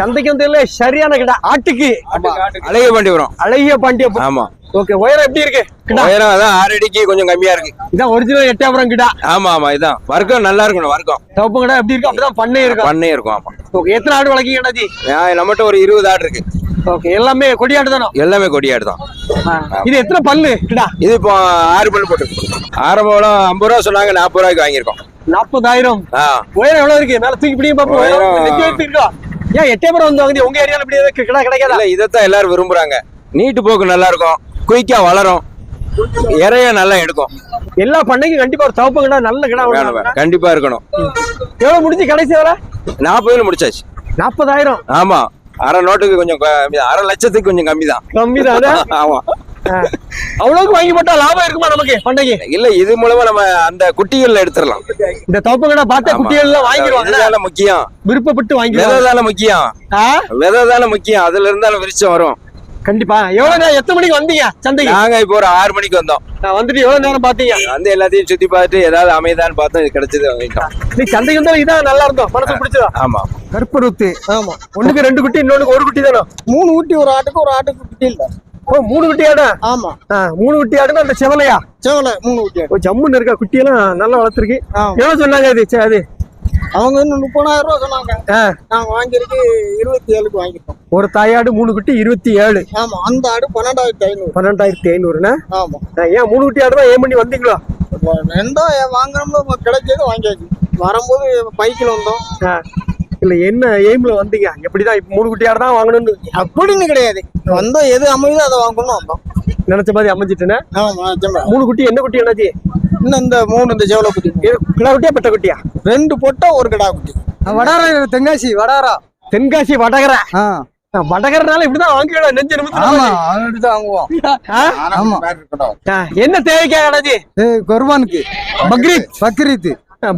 சந்தைக்கு வந்து சரியான கிடா. ஆட்டுக்கு. அழகிய பாண்டிபுரம் அழகிய பாண்டிய ஆமா. ஓகே உயரம் எப்படி இருக்கு? உயரம் அதான் ஆறு அடிக்கு கொஞ்சம் கம்மியா இருக்கு. இதான் ஒரிஜினல் எட்டாபுரம் கிடா. ஆமா ஆமா இதான். வர்க்கம் நல்லா இருக்கணும் வர்க்கம். தவப்பு கிடா எப்படி இருக்கு அப்படிதான் பண்ணே இருக்கும். பண்ணே இருக்கும் ஆமா. ஓகே எத்தனை ஆடு வளர்க்கீங்க நான் நம்மகிட்ட ஒரு இருபது ஆடு இருக்கு. ஓகே எல்லாமே கொடியாடு தானோ? எல்லாமே கொடியாடு தான். இது எத்தனை பல்லு கிடா? இது இப்போ ஆறு பல்லு போட்டு ஆரம்பம் ஐம்பது ரூபா சொன்னாங்க நாற்பது ரூபாய்க்கு வாங்கியிருக்கோம். நாற்பதாயிரம்? உயரம் எவ்வளவு இருக்கு? மேல தூக்கி பிடிங்க பாப்போம். ஏன் எட்டயபுரம் வந்து வாங்குது உங்க ஏரியால இப்படி எதுக்கு கிடா கிடைக்காதா? இல்ல இதைத்தான் எல்லாரும் விரும்புறாங்க. நீட்டு போக்கு நல்லா இருக்கும். குயிக்கா வளரும். இறைய நல்லா எடுக்கும். எல்லா பண்ணைக்கும் கண்டிப்பா ஒரு தவப்பு கிடா நல்ல கிடா வேணும். கண்டிப்பா இருக்கணும். எவ்வளவு முடிஞ்சு கடைசி வேலை? நாற்பதுல முடிச்சாச்சு. நாற்பதாயிரம் ஆமா. அரை நோட்டுக்கு கொஞ்சம் அரை லட்சத்துக்கு கொஞ்சம் கம்மி தான் கம்மி தான் ஆமா. அவ்வளவுக்கு வாங்கி போட்டா லாபம் இருக்குமா நமக்கு பண்ணைக்கு இல்ல இது மூலமா நம்ம அந்த குட்டிகள்ல எடுத்துடலாம். இந்த தவப்பு கிடா பார்த்த ஆமா. குட்டிகள் எல்லாம் வாங்கிடுவாங்க முக்கியம். விருப்பப்பட்டு விதை வாங்கிடுவாங்க தானே முக்கியம்? விதை தானே முக்கியம். அதுல இருந்தாலும் விரிச்சம் வரும். கண்டிப்பா. எவ்வளவு நேரம் எத்தனை மணிக்கு வந்தீங்க சந்தைக்கு? நாங்க இப்போ ஒரு ஆறு மணிக்கு வந்தோம். நான் வந்துட்டு எவ்வளவு நேரம் பாத்தீங்க வந்து எல்லாத்தையும் சுத்தி பார்த்துட்டு ஏதாவது அமைதான்னு பார்த்தோம் இது கிடைச்சது வாங்கிட்டோம். நீ சந்தைக்கு வந்தாலும் இதான் நல்லா இருந்தோம் மனசு பிடிச்சதா? ஆமா. கருப்பருத்து ஆமா. ஒண்ணுக்கு ரெண்டு குட்டி இன்னொன்னுக்கு ஒரு குட்டி தானே? மூணு ஊட்டி ஒரு ஆட்டுக்கு ஒரு ஆட்டுக்கு குட்டி இல்ல. ஓ மூணு குட்டி ஆடா? ஆமா. மூணு குட்டி ஆடுனா அந்த செவலையா? செவலை மூணு ஆடு. ஓ ஜம்முன்னு இருக்கா குட்டியெல்லாம் நல்லா வளர்த்துருக்கு. எவ்வளவு சொன்னாங்க அது சே, அது? அவங்க இன்னும் முப்பதாயிரம் ரூபா சொன்னாங்க. நாங்க வாங்கியிருக்கு இருபத்தி ஏழுக்கு வாங்கிட்டோம் ஒரு தாயாடு மூணு குட்டி இருபத்தி ஏழு ஆமா அந்த ஆடு பன்னெண்டாயிரத்தி ஐநூறு. பன்னெண்டாயிரத்தி ஐநூறுண்ணா ஆமா. ஏன் மூணு குட்டி ஆடு தான் ஏன் பண்ணி வந்தீங்களோ? ரெண்டோ வாங்குறோம்ல கிடைச்சது வாங்கியாச்சு. வரும்போது பைக்கில் வந்தோம். இல்ல என்ன எய்ம்ல வந்தீங்க எப்படிதான் இப்ப மூணு குட்டி ஆடு தான் வாங்கணும்னு அப்படின்னு கிடையாது வந்தோம் எது அமையுதோ அதை வாங்கணும் வந்தோம் நினைச்ச மாதிரி அமைஞ்சிட்டுனே ஆமா நிஜமா. மூணு குட்டி என்ன குட்டி என்னாச்சு இன்னும் இந்த மூணு இந்த செவலை குட்டி கிடா குட்டியா பெட்ட குட்டியா ரெண்டு பொட்டை ஒரு கிடா குட்டி வடாரா தென்காசி வடாரா தென்காசி வடகரை வடகரைனால இப்படிதான் வாங்கிக்கணும் நெஞ்சு தான் வாங்குவோம் என்ன தேவைக்கா ஏ குர்பானுக்கு பக்ரீத் பக்ரீத்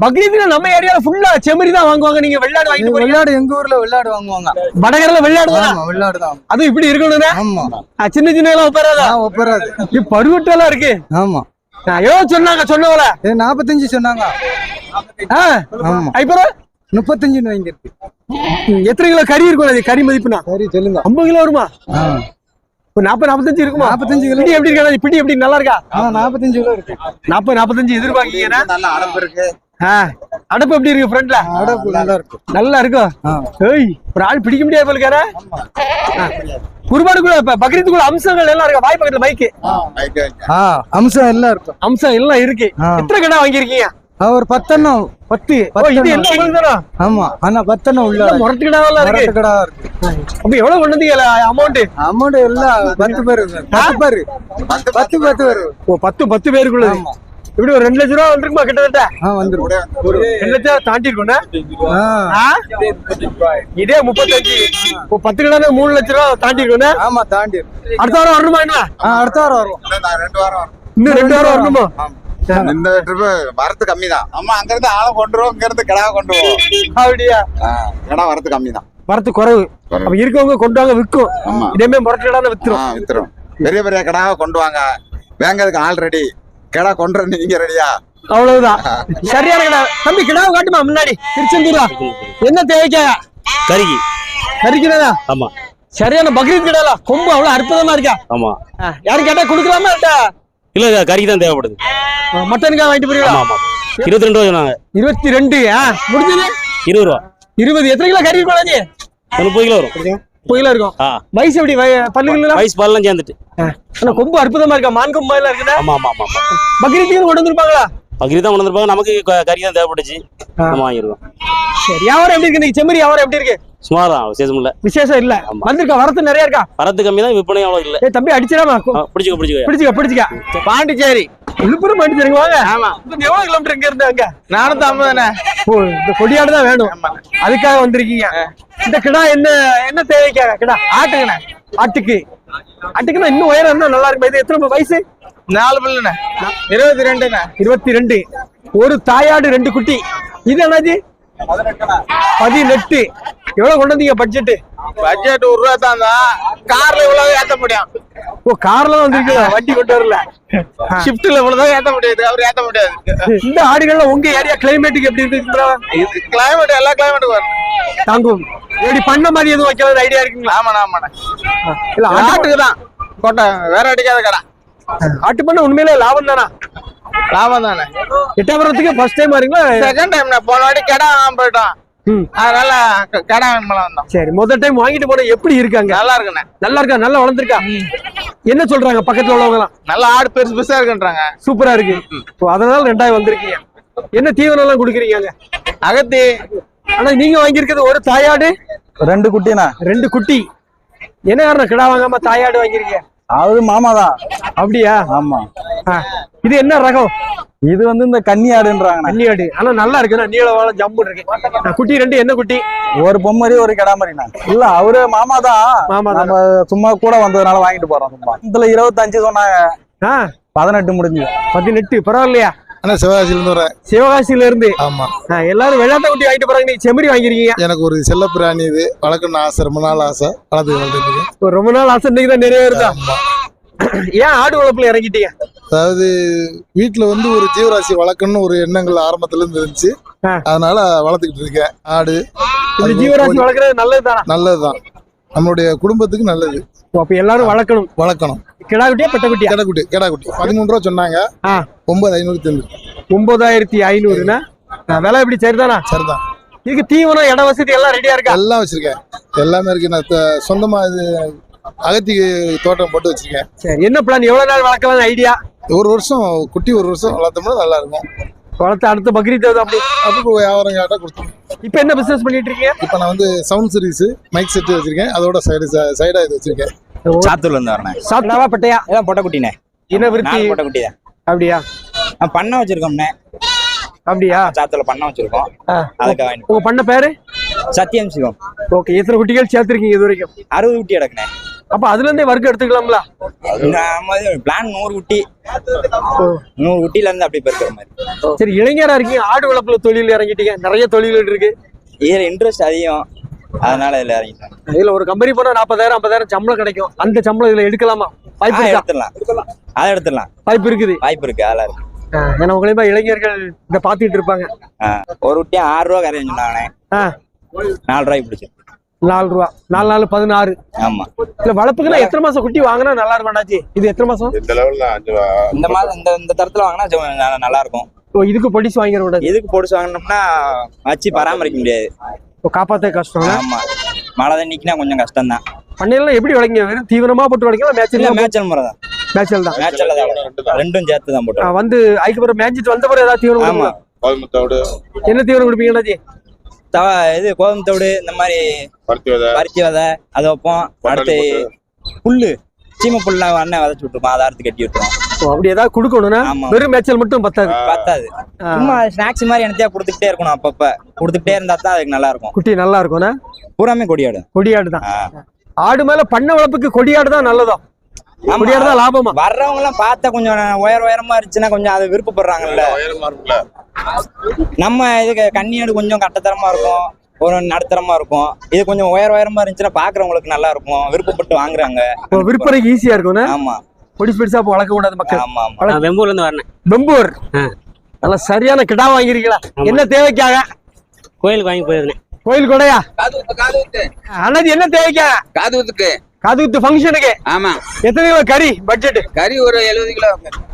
பக்ரீத்ல நம்ம ஏரியால ஃபுல்லா செம்மறி தான் வாங்குவாங்க. நீங்க வெள்ளாடு வாங்கிட்டு போறீங்க. வெள்ளாடு எங்க ஊர்ல வெள்ளாடு வாங்குவாங்க. வடகரைல வெள்ளாடு தானா? வெள்ளாடு தான். அதுவும் இப்படி இருக்கணும்னா? ஆமா. சின்ன சின்ன எல்லாம் நான் ஒப்பராது. இது பருவட்டெல்லாம் இருக்கு. ஆமா. எவ்வளவு சொன்னாங்க சொன்னவள ஏ நாற்பத்தஞ்சு சொன்னாங்க. அப்புறம் முப்பத்தஞ்சுன்னு வாங்கியிருக்கு. ம், எத்தனை கிலோ கறி இருக்கும் அது? கறி மதிப்புனா? சரி சொல்லுங்க ஐம்பது கிலோ வருமா? ஒரு நாற்பது நாற்பத்தஞ்சு இருக்குமா? 45 கிலோ. பிடி எப்படி இருக்கா? பிடி எப்படி நல்லா இருக்கா? நாற்பத்தஞ்சு கிலோ இருக்கு. நாற்பது நாற்பத்தஞ்சு எதிர்பார்க்கீங்கன்னா நல்ல அடப்பு இருக்கு. அடப்பு எப்படி இருக்கு ஃப்ரண்ட்ல அடப்பு நல்லா இருக்கு. நல்லா இருக்கும் ஏய் ஒரு ஆள் பிடிக்க முடியாது போல இருக்காரா. குருபாடுக்குள்ள இப்ப பக்ரீத்துக்குள்ள அம்சங்கள் எல்லாம் இருக்கா? வாய் பக்கத்துல மைக்கு ஆ அம்சம் எல்லாம் இருக்கும் அம்சம் எல்லாம் இருக்கு. எத்தனை கடை வாங்கியிருக்கீங்க? ஆ, ஒரு பத்தெண்ணம் பத்து ஆமா ஆனா பத்தெண்ணம் உள்ள முரட்டு கடாவெல்லாம் இருக்கு. முரட்டு கடா இருக்கு. அப்ப எவ்வளவு கொண்டு வந்தீங்க அமௌண்ட் அமௌண்ட் எல்லாம் பத்து பேரு பத்து பேரு. பத்து பத்து பேரு. ஓ பத்து பத்து பேருக்குள்ளது. ஆமா. இப்படி ஒரு ரெண்டு லட்ச ரூபா வந்துருக்குமா கிட்டத்தட்ட? ஆ வந்துரும். ஒரு ரெண்டு லட்சம் தாண்டி ஆ? இதே முப்பத்தஞ்சு இப்போ பத்து கடை மூணு லட்ச ரூபா தாண்டி இருக்கும்னா ஆமா தாண்டி இருக்கு. அடுத்த வாரம் வரணுமா என்ன? அடுத்த வாரம் வரும் ரெண்டு வாரம் இன்னும் ரெண்டு வாரம் வரணுமா? இந்த ட்ரிப் வரது கம்மி தான் ஆமா அங்க இருந்து ஆளை கொண்டு வருவோம் இங்க இருந்து கிடா கொண்டு வருவோம். அப்படியா? கிடா வரது கம்மி தான் வரத்து குறைவு. அப்ப இருக்கவங்க கொண்டு வாங்க விற்கும். ஆமா. இதேமே முரட்டு கடை வித்துரும் வித்துரும். பெரிய பெரிய கிடாவை கொண்டு வாங்க. வேங்கிறதுக்கு ஆள் ரெடி கிடா வந்து நீங்க ரெடியா? அவ்வளவுதான். சரியான கடை தம்பி கிடாவை காட்டுமா முன்னாடி? திருச்செந்தூரா என்ன தேவைக்கா? கறிக்கு கறிக்கிறதா ஆமா. சரியான பக்ரீத் கடையில கொம்பு அவ்வளவு அற்புதமா இருக்கா? ஆமா. யாரும் கேட்டா கொடுக்கலாமா இல்ல? இல்ல இல்ல கறிக்கு தான் தேவைப்படுது மட்டனுக்கா வாங்கிட்டு ஆமா போறீங்களா? ஆமா இருபத்தி ரெண்டு ரூபா சொன்னாங்க. இருபத்தி ரெண்டு முடிஞ்சது? இருபது ரூபா. இருபது. எத்தனை கிலோ கறி இருக்கும் முப்பது கிலோ வரும். கிலோ இருக்கும். வயசு எப்படி? பல்லுகள் வயசு பால்லாம் சேர்ந்துட்டு. ஆனா கொம்பு அற்புதமா இருக்கா? மான் கொம்பு எல்லாம் இருக்குண்ணா ஆமா ஆமா ஆமா பக்ரீத்துக்கு கொண்டு வந்திருப்பாங்களா? பகிரி தான் கொண்டு வந்திருப்பாங்க. நமக்கு கறி தான் தேவைப்பட்டுச்சு. நம்ம வாங்கியிருக்கோம் சரி வியாபாரம் எப்படி இருக்கு? செம்மறி வியாபாரம் எப்படி இருக்கு? சுமார் தான் விசேஷம் இல்ல. விசேஷம் இல்ல. வந்திருக்கா? வரத்து நிறைய இருக்கா? வரத்து கம்மி தான் விற்பனை அவ்வளோ இல்ல. தம்பி அடிச்சிடாமா பிடிச்சுக்க பிடிச்சுக்க. பிடிச்சுக்க பிடிச்சுக்க. பாண்டிச்சேரி. விழுப்புரம் பாண்டிச்சேரிங்க வாங்க ஆமா. எவ்வளவு கிலோமீட்டர் இங்க இருந்து அங்க? நானூத்தி ஐம்பதுண்ணே ஓ இந்த கொடியாடு தான் வேணும். அதுக்காக வந்திருக்கீங்க. இந்த கிடா என்ன என்ன தேவைக்காக? கிடா ஆட்டுக்குண்ணே. ஆட்டுக்கு. ஆட்டுக்குன்னா இன்னும் உயரம் இன்னும் நல்லா இருக்கும். இது எத்தனை வயசு? நாலு பல்லுண்ணே. இருபத்தி ரெண்டுண்ணே. இருபத்தி ரெண்டு. ஒரு தாயாடு ரெண்டு குட்டி. இது என்னது பதினெட்டு. எவ்வளவு கொண்டு வந்தீங்க பட்ஜெட் பட்ஜெட் ஒரு ரூபா தான் கார்ல இவ்வளவு ஏத்த முடியும். ஓ கார்ல வந்திருக்கீங்க வண்டி கொண்டு வரல. ஷிஃப்ட்ல இவ்வளவுதான் ஏத்த முடியாது. அவர் ஏத்த முடியாது. இந்த ஆடுகள்லாம் உங்க ஏரியா கிளைமேட்டுக்கு எப்படி இருக்கு கிளைமேட் எல்லா கிளைமேட்டுக்கும் வரும். தாங்கும். எப்படி பண்ண மாதிரி எதுவும் வைக்கலாம் ஐடியா இருக்குங்களா? ஆமாண்ணா ஆமாண்ணா. இல்ல ஆட்டு ஆட்டுக்கு தான். கோட்டை வேற அடிக்காத கடை. ஆட்டு பண்ண உண்மையிலே லாபம் தானா? லாபம் தானே? எட்டாபுரத்துக்கு ஃபர்ஸ்ட் டைம் வரீங்களா? செகண்ட் டைம் போன வாட்டி கடை வாங்க போயிட்டோம். ம். அதனால கடை வாங்கலாம் வந்தோம். சரி முதல் டைம் வாங்கிட்டு போன எப்படி இருக்காங்க? நல்லா இருக்குண்ணே. நல்லா இருக்கா? நல்லா வளர்ந்துருக்கா? என்ன சொல்றாங்க பக்கத்துல உள்ளவங்க எல்லாம் நல்ல ஆடு பெருசு பெருசா இருக்குன்றாங்க. சூப்பரா இருக்கு. அதனால ரெண்டாயிரம் வந்திருக்கீங்க. என்ன தீவனம் எல்லாம் கொடுக்குறீங்க அகத்தி. ஆனா நீங்க வாங்கியிருக்கிறது ஒரு தாயாடு? ரெண்டு குட்டினா ரெண்டு குட்டி. என்ன காரணம்? கிடா வாங்காம தாயாடு வாங்கிருக்கீங்க அது மாமா தான் அப்படியா? ஆமா. இது என்ன ரகம்? இது வந்து இந்த கன்னி ஆடுன்றாங்கண்ணா. அன்னியாடு ஆனா நல்லா இருக்குண்ணா நீள வாழம் ஜம்பு இருக்கு. குட்டி ரெண்டு என்ன குட்டி? ஒரு பொம்மரி ஒரு கிடாமரிண்ணா. இல்ல அவரு மாமா தான் மாமா. நம்ம சும்மா கூட வந்ததுனால வாங்கிட்டு போறோம் சும்மா. இதுல இருபத்தஞ்சு சொன்னாங்க. பதினெட்டு முடிஞ்சு பதினெட்டு பரவாயில்லையா? ஆனா சிவகாசியிலிருந்து வரேன் சிவகாசியில இருந்து ஆமா எல்லாரும் வெள்ளாட்ட குட்டி வாங்கிட்டு போறாங்க. நீங்க செம்மறி வாங்கிருக்கீங்க எனக்கு ஒரு செல்ல பிராணி இது. வளர்க்கணும்னு ஆசை ரொம்ப நாள் ஆசை. வளர்த்து வளர்த்துருக்கு ரொம்ப நாள் ஆசை இன்னைக்கு தான் நிறைவேறுதா ஏன் ஆடு வளர்ப்புல இறங்கிட்டீங்க? அதாவது வீட்டுல வந்து ஒரு ஜீவராசி வளர்க்கணும்னு ஒரு எண்ணங்கள் ஆரம்பத்துல இருந்து இருந்துச்சு. அதனால வளர்த்துக்கிட்டு இருக்கேன். ஆடு ஜீவராசி. வளர்க்கறது நல்லதுதானா? நல்லதுதான். நம்மளுடைய குடும்பத்துக்கு நல்லது. அப்ப எல்லாரும் வளர்க்கணும். வளர்க்கணும். கிடா குட்டியா பெட்ட குட்டியா கெடக்குட்டி கெடாக்குட்டி பதிமூணு ரூபா சொன்னாங்க. ஒன்பது ஐநூறு தந்து ஒன்பதாயிரத்தி ஐநூறுனா? விலை எப்படி சரிதானா? சரிதான். இதுக்கு தீவனம் இட வசதி எல்லாம் ரெடியா இருக்கா? எல்லாம் வச்சிருக்கேன். எல்லாமே இருக்கு. நான் சொந்தமா இது அகத்தி தோட்டம் போட்டு வச்சிருக்கேன். சரி என்ன பிளான் எவ்வளவு நாள் வளர்க்கலாம் ஐடியா ஒரு வருஷம் குட்டி ஒரு வருஷம் வளர்த்தோம்னா நல்லா இருக்கும். வளர்த்து அடுத்த பக்ரீத் அப்படி? அதுக்கு வியாபாரம் கேட்டா கொடுத்தோம் இப்ப என்ன பிசினஸ் பண்ணிட்டு இருக்கீங்க? இப்போ நான் வந்து சவுண்ட் சர்வீஸ் மைக் செட் வச்சிருக்கேன். அதோட சைடு சைடா இது வச்சிருக்கேன். சாத்தூர்ல இருந்து வரேன். சாப்பிட்டாவா பெட்டையா? இதான் பொட்டக்குட்டினே. இன விருத்தி. பொட்டக்குட்டி தான் அப்படியா? நான் பண்ண வச்சிருக்கோம்ண்ணே அப்படியா? சாத்தூர்ல பண்ண வச்சிருக்கோம். அதுக்கு வாங்கி உங்க பண்ண பேரு? சத்தியம் சிவம். ஓகே எத்தனை குட்டிகள் சேர்த்திருக்கீங்க இது வரைக்கும்? அறுபது குட்டி கிடக்குண்ணே அப்ப அதுல இருந்தே வர்க்கம் எடுத்துக்கலாம்ல பிளான் நூறு குட்டி. நூறு குட்டில இருந்து அப்படியே பெருக்கிற மாதிரி. சரி இளைஞரா இருக்கீங்க. ஆடு வளர்ப்புல தொழில் இறங்கிட்டீங்க. நிறைய தொழில்கள் இருக்கு. இதுல இன்ட்ரெஸ்ட் அதிகம். அதனால இதுல இறங்கிட்டேன் இதுல ஒரு கம்பெனி போனா நாற்பதாயிரம் ஐம்பதாயிரம் சம்பளம் கிடைக்கும். அந்த சம்பளம் இதுல எடுக்கலாமா? வாய்ப்பு எடுத்துடலாம். அதை எடுத்துடலாம். வாய்ப்பு இருக்குது. வாய்ப்பு இருக்கு அதெல்லாம் இருக்கு. ஏன்னா உங்களையுமா இளைஞர்கள் இத பாத்துட்டு இருப்பாங்க. ஒரு குட்டி ஆறு ரூபா கரையும் சொன்னாங்கண்ணே. ஆ, நாலு ரூபாய்க்கு பிடிச்சி நாலு ரூபா. நாலு நாலு பதினாறு. ஆமா. இல்ல வளர்ப்புக்குன்னா எத்தனை மாசம் குட்டி வாங்கினா நல்லா இருக்கும்டாச்சு இது எத்தனை மாசம்? இந்த லெவல்ல அஞ்சு இந்த மாதம் இந்த இந்த தரத்துல வாங்கினா நல்லா இருக்கும். இதுக்கு பொடிச்சு வாங்கிட எதுக்கு போட்டு வாங்கினோம்னா வச்சு பராமரிக்க முடியாது. ஓ, காப்பாத்த கஷ்டம் ஆமா. மழை தண்ணிக்குனா கொஞ்சம் கஷ்டம் தான் பண்ணையெல்லாம் எப்படி வளர்க்கீங்க வெறும் தீவனமா போட்டு வளர்க்கலாம் இல்ல மேட்ச் மேய்ச்சல் முறை தான். மேட்சல் தான் ரெண்டும் சேர்த்து தான் போட்டோம் வந்து அதுக்கப்புறம் மேட்சிட்டு வந்த பிறகு ஏதாவது? கோயம்புத்தோடு என்ன தீவனம் கொடுப்பீங்கன்னாச்சி தவ இது கோதுமை தவிடு இந்த மாதிரி பருத்தி விதை பருத்தி விதை அதை வைப்போம். அடுத்து புல்லு. சீம புல்லா அண்ணன் விதைச்சு விட்டுருப்போம் அதை அறுத்து கட்டி விட்டுருவோம். ஓ, அப்படி ஏதாவது கொடுக்கணும்னா ஆமா. வெறும் மேட்சல் மட்டும் பத்தாது. பத்தாது. ஆ, சும்மா ஸ்நாக்ஸ் மாதிரி எனத்தையா கொடுத்துக்கிட்டே இருக்கணும் அப்பப்ப. கொடுத்துக்கிட்டே இருந்தா தான் அதுக்கு நல்லா இருக்கும் குட்டி நல்லா இருக்கும்னா? பூராமே கொடியாடு. கொடியாடு தான். ஆ. ஆடு மேல பண்ண வளர்ப்புக்கு கொடியாடு தான் நல்லதோ ஆமா. கொடியாடு தான் லாபமா? வர்றவங்க எல்லாம் பார்த்தா கொஞ்சம் உயர உயரமா இருந்துச்சுன்னா கொஞ்சம் அது விருப்பப்படுறாங்கல்ல. உயரமா இருக்குல்ல நம்ம இதுக்கு கன்னியாடு கொஞ்சம் கட்டத்தரமா இருக்கும். ஒரு நடுத்தரமா இருக்கும். இது கொஞ்சம் உயர உயரமா இருந்துச்சுன்னா பாக்குறவங்களுக்கு நல்லா இருக்கும். விருப்பப்பட்டு வாங்குறாங்க. விற்பனைக்கு ஈஸியா இருக்கும்னா? ஆமா. பொடிசு பெருசா அப்ப வளர்க்க கூடாது மக்கள். ஆமா ஆமா. வெம்பூர்ல இருந்து வரேன். பெம்பூர் நல்லா சரியான கிடா வாங்கிருக்கீங்களா என்ன தேவைக்காக? கோயிலுக்கு வாங்கி போயிருந்தேன். கோயில் கொடையா? அண்ணாச்சி என்ன தேவைக்காக காது ஊத்துக்கு. காது குத்து ஃபங்க்ஷனுக்கு ஆமா. எத்தனை கிலோ? கறி பட்ஜெட் கறி ஒரு எழுபது கிலோ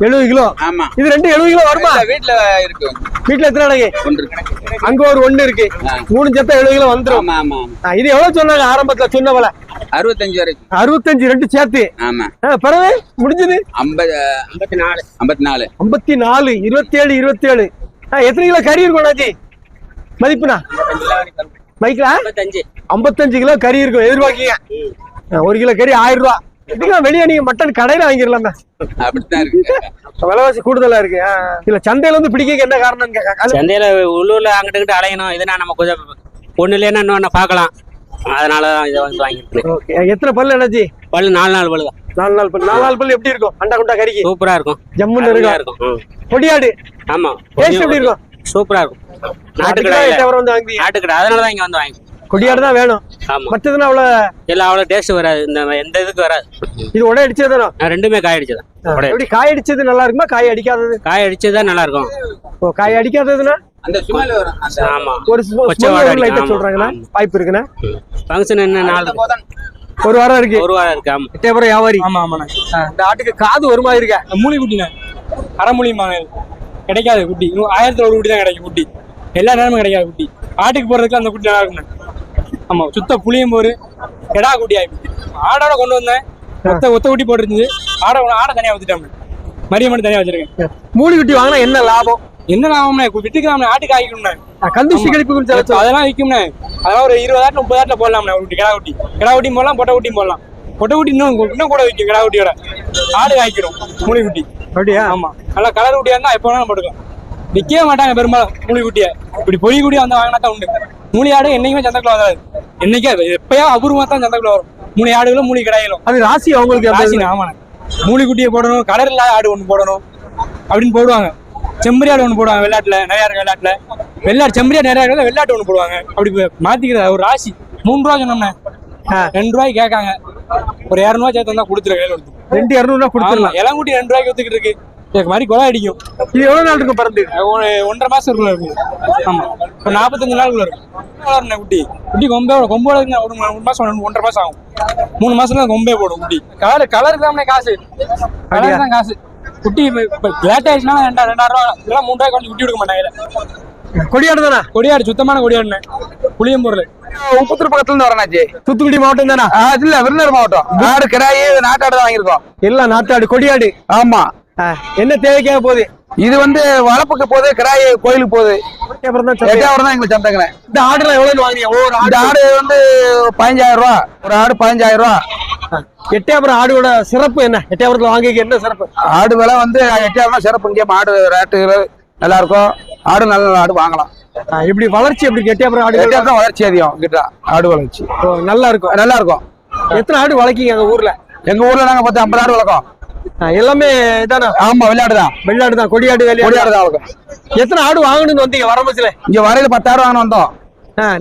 எழுபது கிலோ? ஆமா. இது ரெண்டு எழுபது கிலோ வருமா? இல்ல, வீட்டுல இருக்கு. வீட்டுல எத்தனை அடகு. அங்க ஒரு ஒண்ணு இருக்கு. மூணு சத்தம் எழுபது கிலோ வந்துரும். ஆமா இது எவ்வளவு சொன்னாங்க ஆரம்பத்துல? சொன்ன விலை அறுபத்தஞ்சு வரைக்கும். அறுபத்தஞ்சு ரெண்டு சேர்த்து. ஆமா. பிறகு முடிஞ்சது? ஐம்பது ஐம்பத்தி நாலு. ஐம்பத்தி நாலு. ஐம்பத்தி நாலு இருபத்தி ஏழு இருபத்தி ஏழு எத்தனை கிலோ கறி இருக்கும் அண்ணாச்சி? மதிப்புனா மைக்கில் ஐம்பத்தஞ்சு கிலோ கறி இருக்கும். எதிர்பார்க்கீங்க? ஒரு கிலோ கறி ஆயிரம் ரூபா. இதுக்கெல்லாம் வெளியே நீங்க மட்டன் கடையில வாங்கிடலாமே? அப்படித்தான் இருக்கு. விலைவாசி கூடுதலா இருக்கு. இல்ல சந்தையில வந்து பிடிக்க என்ன காரணம் சந்தையில உள்ளூர்ல அங்கிட்டு இங்கிட்டு அலையணும். இதுனா நம்ம கொஞ்சம் ஒண்ணு இல்லைன்னா இன்னொன்னு பார்க்கலாம். அதனால தான் இதை வந்து வாங்கிருக்கேன் எத்தனை பல்லு அண்ணாச்சி பல்லு நாலு நாள் பல்லு தான். நாலு நாள் பல்லு. நாலு நாள் பல்லு எப்படி இருக்கும்? அண்டா குண்டா கறிக்கு? சூப்பரா இருக்கும். ஜம்முன்னு அருமையா இருக்கும். கொடியாடு ஆமா. டேஸ்ட் எப்படி இருக்கும்? சூப்பரா இருக்கும். நாட்டுக்கடை வந்து வாங்குவீங்க? நாட்டுக்கடை. அதனால தான் இங்க வந்து வாங்கி கொடியாடு தான் வேணும். ஆமா. மற்றதுன்னா அவ்வளவு எல்லாம் அவ்வளோ டேஸ்ட் வராது. இந்த எந்த இதுக்கு வராது. இது உடனே அடிச்சது தானே? நான் ரெண்டுமே காய் அடிச்சதான் உடைய. எப்படி காய் அடிச்சது நல்லா இருக்குமா? காய் அடிக்காதது? காய் அடிச்சதுதான் நல்லா இருக்கும். ஓ காய் அடிக்காததுன்னா? அந்த வரும். ஆமா. ஒரு லைட்டா சொல்றாங்கண்ணா. வாய்ப்பு இருக்குண்ணா ஃபங்க்ஷன் என்ன? நாலு ஒரு வாரம் இருக்கு. ஒரு வாரம் இருக்கு ஆமா. எட்டயபுரம் வியாபாரி. ஆமா ஆமாண்ணே இந்த ஆட்டுக்கு காது ஒரு மாதிரி இருக்க? மூலி குட்டிண்ணே அரை மூலியமாங்க கிடைக்காது குட்டி. இன்னும் ஆயிரத்துல ஒரு குட்டி தான் கிடைக்கும் குட்டி. எல்லா நேரமும் கிடைக்காது குட்டி. ஆட்டுக்கு போடுறதுக்கு அந்த குட்டி நல்லா இருக்குண்ணே ஆமா. சுத்த புளியும் போரு. கெடா குட்டி ஆயிடுச்சு. ஆடோட கொண்டு வந்தேன். ஒத்த ஒத்த குட்டி போட்டுருந்துச்சு. ஆடை ஆடை தனியா வச்சுட்டேன். மரியம்மன் தனியா வச்சிருக்கேன். மூலி குட்டி வாங்கினா என்ன லாபம்? என்ன லாபம்ண்ணே விட்டுக்கலாம்ண்ணே ஆட்டுக்கு ஆகிக்கணும்ண்ணே ஆ, கந்துஷ்டி கழிப்பு அதெல்லாம் விற்கும்ண்ணே அதெல்லாம் ஒரு இருபதாயிரம் முப்பதாயிரத்துல போடலாம்ண்ணே ஒரு குட்டி கிடா குட்டி. கிடா குட்டியும் போடலாம் பொட்டை குட்டியும் போடலாம். பொட்டை குட்டி இன்னும் இன்னும் கூட விற்கும் கிடா குட்டியோட. ஆடு காய்க்கிறோம் மூலி குட்டி அப்படியா? ஆமா. நல்லா கலர் குட்டியா இருந்தா எப்போ வேணாலும் போட்டுக்கலாம். விற்கவே மாட்டாங்க பெரும்பாலும் மூலி குட்டியை இப்படி பொய் குட்டியா வந்து வாங்கினா தான் உண்டு. மூலி ஆடு என்னைக்குமே சந்தைக்குள்ள வராது. என்னைக்கே எப்பயா அபூர்வமா தான் சந்தைக்குள்ள வரும். மூணு ஆடுகளும் மூணி கிடையிலும். அது ராசி அவங்களுக்கு ராசினா ஆமாண்ணே. மூலி குட்டியை போடணும் கலர் இல்லாத ஆடு ஒன்று போடணும் அப்படின்னு போடுவாங்க. செம்பரி ஆடு ஒன்று போடுவாங்க வெள்ளாட்டுல நிறையா இருக்கு வெள்ளாட்டுல. வெள்ளாட்டு செம்பரியா நிறையா இருக்கு வெள்ளாட்டு ஒன்று போடுவாங்க. அப்படி மாத்திக்கிறது ஒரு ராசி. மூணு ரூபா சொன்னோம்ண்ணே. ஆ. ரெண்டு ரூபாய்க்கு கேட்காங்க. ஒரு இரநூறுவா சேர்த்து வந்தா கொடுத்துரு கையில் ரெண்டு இரநூறுவா கொடுத்துடலாம் இளங்குட்டி ரெண்டு ரூபாய்க்கு ஒத்துக்கிட்டு இருக்கு. இதுக்கு மாதிரி கொலை அடிக்கும். இது எவ்வளவு நாள் இருக்கும் பிறந்து? ஒரு ஒன்றரை மாசம் இருக்குள்ள இருக்கும் ஆமா. ஒரு நாற்பத்தஞ்சு நாளுக்குள்ள இருக்கும் குட்டி. குட்டி கொம்பே கொம்போட ஒரு மூணு மாசம் ரெண்டு- ஒன்றரை மாசம் ஆகும். மூணு மாசத்துல கொம்பே போடும் குட்டி. கலர் கலர் தான் காசு? கலர் தான் காசு. குட்டி இப்போ லேட் ஆயிடுச்சுன்னா ரெண்டா ரெண்டாயிரம் ரூபா இல்லைன்னா மூணு ரூபாய்க்கு கொஞ்சம் குட்டி கொடுக்க மாட்டாங்க கொடியாடு தானே? கொடியாடு சுத்தமான கொடியாடுனே புளியம் பொருள். உப்புத்தூர் பக்கத்துல இருந்து வரனாச்சு தூத்துக்குடி மாவட்டம் தானே? இல்ல விருதுநகர் மாவட்டம். ஆடு கிடாயி நாட்டாடு தான் வாங்கியிருக்கோம். எல்லாம் நாட்டாடு கொடியாடு. ஆமா. என்ன தேவைக்காக போகுது? இது வந்து வளப்புக்கு போகுது கிடாயி கோயிலுக்கு போகுது. அப்புறம் தான் எங்களுக்கு சந்தைங்கிறேன் இந்த ஆடுலாம் எவ்வளவு வாங்குறீங்க? ஒவ்வொரு இந்த ஆடு ஆடு வந்து பதினஞ்சாயிரம் ரூபா. ஒரு ஆடு பதினஞ்சாயிரம் ரூபா. எட்டயபுரம் ஆடோட சிறப்பு என்ன? எட்டயபுரத்துல வாங்கிக்க என்ன சிறப்பு? ஆடு விலை வந்து எட்டாயிரம் சிறப்பு. இங்கே ஆடு ரேட்டு நல்லா இருக்கும் ஆடு நல்ல ஆடு வாங்கலாம். இப்படி வளர்ச்சி எப்படி எட்டயபுரம் ஆடு எட்டாயிரம் தான் வளர்ச்சி அதிகம் கிட்ட ஆடு வளர்ச்சி. நல்லா இருக்கும் நல்லா இருக்கும் எத்தனை ஆடு வளர்க்கீங்க அங்க ஊர்ல? எங்க ஊர்ல நாங்க பத்து ஐம்பது ஆடு வளர்க்கோம் எல்லாமே இதானே? ஆமா விளையாடு தான் வெள்ளாடு தான் கொடியாடு கொடி வெளியாடு ஆடு தான் எத்தனை ஆடு வாங்கணும்னு வந்தீங்க வரமச்சில இங்க வரையில பத்தாயிரம் வாங்கணும் வந்தோம்.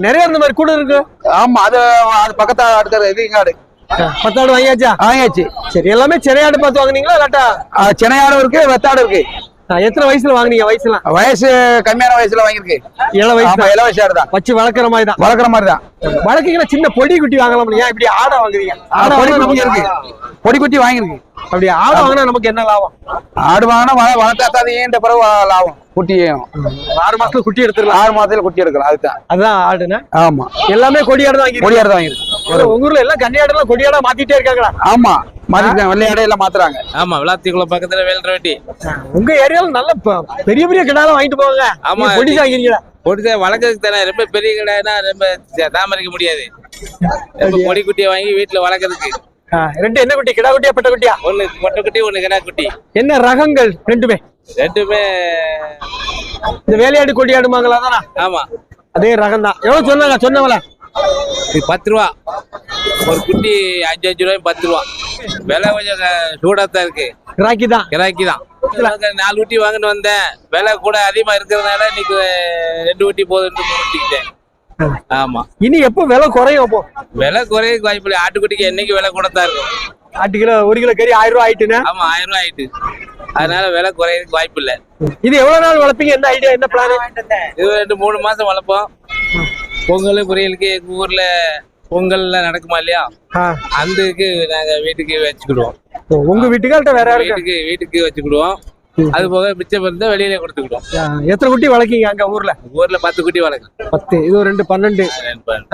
நிறைய இருந்த மாதிரி கூட இருக்கு. ஆமா அது அது பக்கத்தா அடுக்கிறது இது இங்க ஆடு. ஆ, பத்து ஆடு வாங்கியாச்சா? வாங்கியாச்சு. சரி எல்லாமே சிறையாடு பார்த்து வாங்குனீங்களா இல்லாட்டா? ஆ, சினை ஆடு இருக்கு வெத்தாடு இருக்கு. எத்தனை வயசுல வாங்குனீங்க? வயசுலாம்? வயசு கம்மியான வயசுல வாங்கியிருக்கு. ஏழை வயசு. இள வயசு தான் வச்சு வளர்க்குற மாதிரி தான் வளர்க்குற மாதிரி தான் வளர்க்கீங்கன்னா சின்ன பொடி குட்டி வாங்கலாம் ஏன் இப்படி ஆடை வாங்குறீங்க. ஆடை பொடி குட்டி நமக்கு இருக்கு. பொடி குட்டி வாங்கியிருக்கு. அப்படி ஆடை வாங்கினா நமக்கு என்ன லாபம்? ஆடு வாங்கினா வள வளர்த்தா தான் ஈன்ற பிறகு லாபம். குட்டி ஆறு மாசத்துல குட்டி எடுத்துடலாம். ஆறு மாதத்துல குட்டி எடுக்கலாம் அதுதான். அதுதான் ஆடுனா? ஆமா. எல்லாமே கொடியாடு தான் வாங்கி கொடி ஆடு தான் வாங்கியிருக்கு. உங்க ஊர்ல எல்லாம் கன்னியாடு எல்லாம் கொடியாடா மாத்திட்டே இருக்காங்களா? ஆமா. மாத்திட்டாங்க வெள்ளை ஆடு எல்லாம் மாத்துறாங்க. ஆமா விளாத்திக்குள்ள பக்கத்துல வேல்ற வெட்டி உங்க ஏரியால நல்ல பெரிய பெரிய கிடாலாம் வாங்கிட்டு போவாங்க. ஆமா. பொடி வாங்கிறீங்களா வளர்க்கறதுக்கு தானே ரொம்ப பெரிய கடைனா ரொம்ப தாமரிக்க முடியாது. ரொம்ப பொடி குட்டியை வாங்கி வீட்டுல வளர்க்கறதுக்கு. ரெண்டு என்ன குட்டி? கிடா குட்டியா பெட்ட குட்டியா? ஒண்ணு மொட்டை குட்டி ஒண்ணு கிடா குட்டி. என்ன ரகங்கள் ரெண்டுமே? ரெண்டுமே இந்த வேலையாடு கொடியாடுமாங்களா தானா ஆமா. அதே ரகம் தான் எவ்வளவு சொன்னாங்க சொன்னவங்கள இது பத்து ரூபா ஒரு குட்டி அஞ்சு அஞ்சு ரூபாய் பத்து ரூபா விலை கொஞ்சம் க- சூடா தான் இருக்கு ராக்கி தான் கிராக்கி தான் நாலு குட்டி வாங்கிட்டு வந்தேன். விலை கூட அதிகமா இருக்கிறதுனால இன்னைக்கு ரெண்டு மூணு குட்டிக்கிட்டேன் ஆமா. இனி எப்போ விலை குறையும் அப்போ? விலை குறைய வாய்ப்பு இல்லை. ஆட்டுக்குட்டிக்கு என்னைக்கு விலை கூட தான் இருக்கும். ஆட்டு கிலோ ஒரு கிலோ கறி ஆயிரம் ரூபாய் ஆயிட்டுன்னு? ஆமா ஆயிரம் ரூபாய் ஆயிட்டு. அதனால விலை குறையறதுக்கு வாய்ப்பு இல்லை. இது எவ்வளவு நாள் வளர்ப்பீங்க? என்ன ஐடியா என்ன பிளான் இது ரெண்டு மூணு மாசம் வளர்ப்போம். பொங்கல் புரியலுக்கு எங்க ஊர்ல பொங்கல்லாம் நடக்குமா இல்லையா? அந்த இதுக்கு நாங்க வீட்டுக்கு வச்சுக்கிடுவோம். உங்க வீட்டுக்கார்ட்ட வேற வீட்டுக்கு வீட்டுக்கு வச்சுக்கிடுவோம். அது போக மிச்சம் இருந்தா வெளியில கொடுத்துக்கிடுவோம். எத்தனை குட்டி வளர்க்கீங்க அங்க ஊர்ல? ஊர்ல பத்து குட்டி வளர்க்கு பத்து இது ரெண்டு பன்னெண்டு.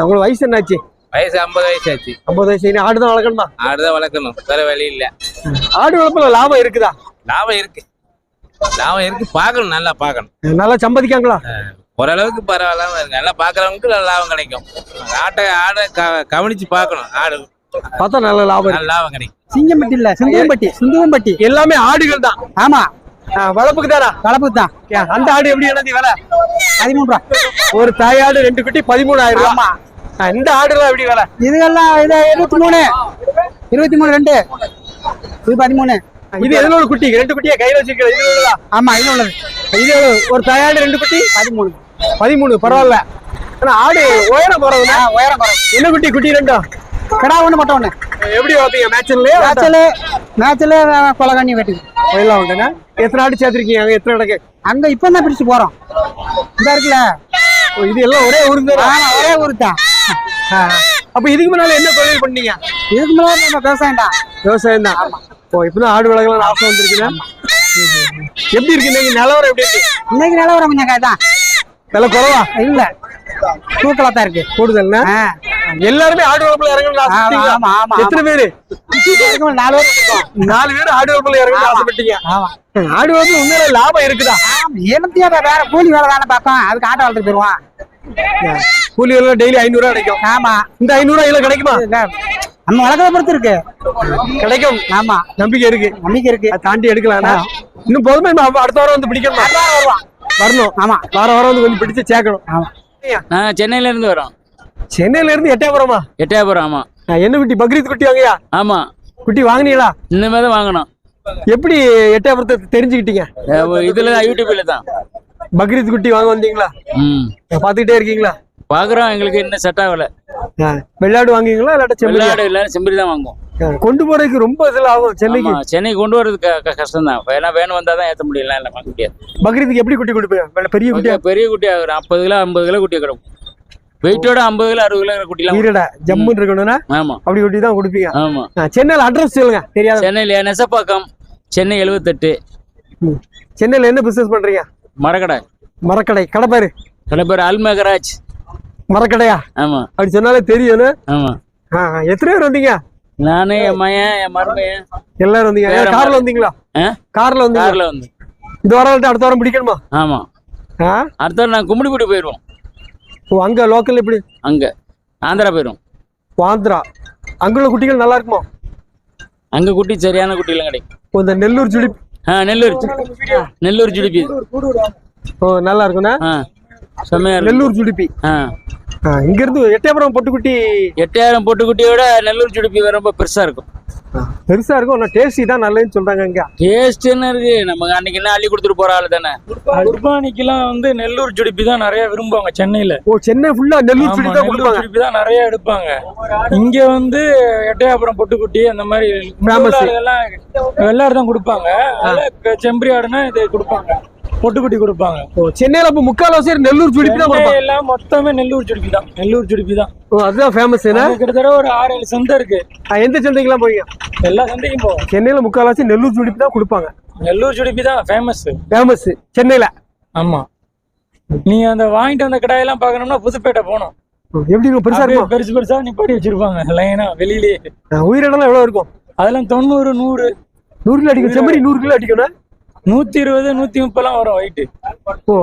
உங்களுக்கு வயசு என்னாச்சு? வயசு ஐம்பது வயசு ஆச்சு. ஐம்பது வயசு இனி ஆடு தான் வளர்க்கணுமா? ஆடுதான் வளர்க்கணும். வேற வழி இல்ல. ஆடு வளர்ப்புல லாபம் இருக்குதா? லாபம் இருக்கு. லாபம் இருக்கு. பார்க்கணும் நல்லா பார்க்கணும். நல்லா சம்பாதிக்காங்களா? ஓரளவுக்கு பரவாயில்லாம இருக்கு. நல்லா பாக்குறவங்களுக்கு நல்ல லாபம் கிடைக்கும். ஆட்டை ஆடை க- கவனிச்சு பார்க்கணும். ஆடு. பார்த்தா நல்ல லாபம் லாபம் கிடைக்கும். சிங்கம்பட்டி இல்ல சிந்துவம்பட்டி சிந்துவம்பட்டி. எல்லாமே ஆடுகள் தான். ஆமா. ஆ, வளர்ப்புக்கு தானா? கலப்பு தான். அந்த ஆடு எப்படி என்னது விலை? பதிமூணு ரூபா. ஒரு தாயாடு ரெண்டு குட்டி பதிமூணாயிரம் ரூபாய் ஆ, இந்த ஆடுலாம் எப்படி விலை? இதுகெல்லாம் இது இருபத்தி மூணு. இருபத்தி மூணு ரெண்டு. இது பதிமூணு. இது எதுல ஒரு குட்டி? ரெண்டு குட்டியா? கையில வச்சிருக்கிறது இது உள்ளதா ஆமா இது உள்ளது. இது? ஒரு தாயாடு ரெண்டு குட்டி? பதிமூணு. பதிமூணு பரவாயில்ல. ஆனா ஆடு உயரம் குறவுண்ணா உயரம் குறைவு என்ன குட்டி குட்டி ரெண்டும் கிடா ஒன்று மட்டும் ஒன்று எப்படி வைப்பீங்க? மேட்ச்லயே மேட்சில் மேட்சில் கொலகாணி வெட்டுது எல்லாம் உண்டுங்க எத்தனை ஆடு சேர்த்திருக்கீங்க? அங்க எத்தனை இடக்கு அங்கே இப்போ தான் பிடிச்சு போகிறோம் இந்த இருக்குல்ல? இது எல்லாம் ஒரே ஊருக்கு தான்? ஒரே ஊர் தான். அப்ப இதுக்கு முன்னால என்ன தொழில் பண்ணீங்க? இதுக்கு முன்னாடி நம்ம விவசாயம் தான். விவசாயம் தான். ஓ இப்பதான் ஆடு வளர்க்கலாம் ஆசை வந்திருக்குண்ணா எப்படி இருக்கு இன்னைக்கு நிலவரம் எப்படி இருக்கு? இன்னைக்கு நிலவரம் கொஞ்சம் தான். விலை குறவா? இல்ல. தூக்கலா தான் இருக்கு. கூடுதல்னா? ஆ. எல்லாருமே ஆடு வளர்ப்புல ஆமா, எத்தனை பேரு? நாலு பேர் நாலு பேர் ஆடு வளர்ப்புல இறங்கணும்னு ஆசைப்பட்டீங்க. ஆமா. ஆடு வளர்ப்பு உண்மையில லாபம் இருக்குதா? ஆமா என்னத்தையா வேற கூலி வேலை தானே பார்க்கோம். அதுக்கு ஆட்டோ வளர்த்து போயிருவான் கூலி எல்லாம் டெய்லி ஐநூறு ரூபா கிடைக்கும். ஆமா. இந்த ஐநூறு இதுல கிடைக்குமா? நம்ம வளர்க்கறத பொறுத்து இருக்கு. கிடைக்கும். ஆமா. நம்பிக்கை இருக்கு. நம்பிக்கை இருக்கு. தாண்டி எடுக்கலாம் இன்னும் போதுமே அடுத்த வாரம் வந்து பிடிக்கணும்? வருவான் வரணும். ஆமா. வாரம் வாரம் வந்து கொஞ்சம் பிடிச்சு சேர்க்கணும். ஆமா. நான் சென்னையில இருந்து வரோம். சென்னையில இருந்து எட்டயபுரமா? எட்டயபுரம் ஆமா. என்ன குட்டி பக்ரீத் குட்டி வாங்கயா ஆமா. குட்டி வாங்குனீங்களா? இனிமே தான் வாங்கணும். எப்படி எட்டயபுரத்தை தெரிஞ்சுக்கிட்டீங்க? இதுல யூடியூப்ல தான் பக்ரீத் குட்டி வாங்க வந்தீங்களா? ம். பாத்துக்கிட்டே இருக்கீங்களா? பாக்குறோம் எங்களுக்கு இன்னும் செட் ஆகல. வெள்ளாடு வாங்குவீங்களா இல்லாட்ட வெள்ளாடு இல்ல செம்பரி தான் வாங்குவோம். கொண்டு போறதுக்கு ரொம்ப இதுல ஆகும் சென்னைக்கு சென்னை கொண்டு வர்றது க- க- கஷ்டம் தான் ஏன்னா வேணும் வந்தா தான் ஏத்த முடியல இல்ல வாங்க முடியாது. பக்ரீத்துக்கு எப்படி குட்டி கொடுப்பீங்க? வெள்ள பெரிய குட்டியா? பெரிய குட்டி ஒரு ஐம்பது கிலோ ஐம்பது கிலோ குட்டி கிடக்கும். வெயிட்டோட ஐம்பது கிலோ அறுபது கிலோ குட்டிலாம் வீரடா ஜம்முன்னு இருக்கணும்னா ஆமா. அப்படி குட்டி தான் கொடுப்பீங்க. ஆமா. சென்னையில அட்ரஸ் சொல்லுங்க தெரியாத சென்னையில நெசப்பாக்கம் சென்னை எழுபத்தெட்டு. சென்னையில என்ன பிசினஸ் பண்றீங்க? மரக்கடை. மரக்கடை கடை பேரு? சில பேர் அல்மகராஜ். மரக்கடையா? ஆமா. அப்படி சொன்னாலே தெரியும்னு? ஆமா. எத்தனை பேர் வந்தீங்க? நானு என் மயன் என் மருமையன் எல்லாரும் வந்தீங்க. கார்ல வந்தீங்களா? கார்ல வந்தீங்க கார்ல வந்து இந்த வாரம் அடுத்த வாரம் பிடிக்கணுமா? ஆமா. அடுத்த வாரம் நான் கும்பிடிப்பூடி போயிடுவோம் ஓ அங்க லோக்கல் எப்படி? அங்க. ஆந்திரா போயிடும் ஆந்திரா. அங்குள்ள குட்டிகள் நல்லா இருக்குமா? அங்க குட்டி சரியான குட்டிலாம் கிடைக்கும். ஓ, இந்த நெல்லூர் ஜுடிப். ஆ நெல்லூர். நெல்லூர் ஜுடிப்பி. ஓ நல்லா இருக்கும் நெல்லூர் ஜுடிப்பி ஆ, இங்க இருந்து எட்டயபுரம் பொட்டுக்குட்டி. எட்டாயிரம் பொட்டு குட்டியோட நெல்லூர் ஜுடிப்பி ரொம்ப பெருசா இருக்கும். பெருசா இருக்கும். ஆனா டேஸ்டி தான் நல்லதுன்னு சொல்றாங்க இங்க. டேஸ்ட்னு இருக்கு? நமக்கு அன்னைக்கு என்ன அள்ளி கொடுத்துட்டு போற ஆளு தானே? குர்பானிக்கெல்லாம் வந்து நெல்லூர் ஜுடிப்பி தான் நிறைய விரும்புவாங்க சென்னையில. ஓ சென்னை ஃபுல்லா நெல்லூர் ஆமா, ஜுடி தான் கொடுப்பாங்க. ஜுடிப்பி தான் நிறைய எடுப்பாங்க. இங்க வந்து எட்டயபுரம் பொட்டுக்குட்டி அந்த மாதிரி Famous. எல்லாம் வெள்ளாடு தான் கொடுப்பாங்க. செம்பரி ஆடுனா இது கொடுப்பாங்க. பொட்டுக்குட்டி கொடுப்பாங்க. ஓ சென்னையில அப்ப முக்கால்வாசி நெல்லூர் ஜுடிப்பி தான் எல்லாம் மொத்தமே நெல்லூர் ஜுடிப்பி தான். நெல்லூர் ஜுடிப்பி தான். ஓ அதுதான் ஃபேமஸ் என்ன? கிட்டத்தட்ட ஒரு ஆறு ஏழு சந்தை இருக்கு. எந்த சந்தைக்கெல்லாம் போவீங்க? எல்லா சந்தைக்கும் போவோம். சென்னையில முக்கால்வாசி நெல்லூர் ஜுடிப்பி தான் கொடுப்பாங்க. நெல்லூர் ஜுடிப்பி தான் ஃபேமஸ் ஃபேமஸ் சென்னையில. ஆமா. நீ அந்த வாங்கிட்டு வந்த கடாயெல்லாம் பார்க்கணும்னா புதுப்பேட்டை போகணும். எப்படி பெருசா இருக்கும்? பெருசு பெருசா நிப்பாட்டி வச்சிருப்பாங்க லைனா வெளியிலேயே. உயிரிடம்லாம் எவ்வளவு இருக்கும்? அதெல்லாம் தொண்ணூறு நூறு. நூறு கிலோ அடிக்கும் செம்மறி நூறு கிலோ அடிக்கணும். நூத்தி இருபது நூத்தி முப்பதுலாம் வரும்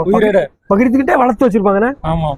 உயிரிட. பகிர்ந்துக்கிட்டே வளர்த்து வச்சிருப்பாங்கண்ணே? ஆமா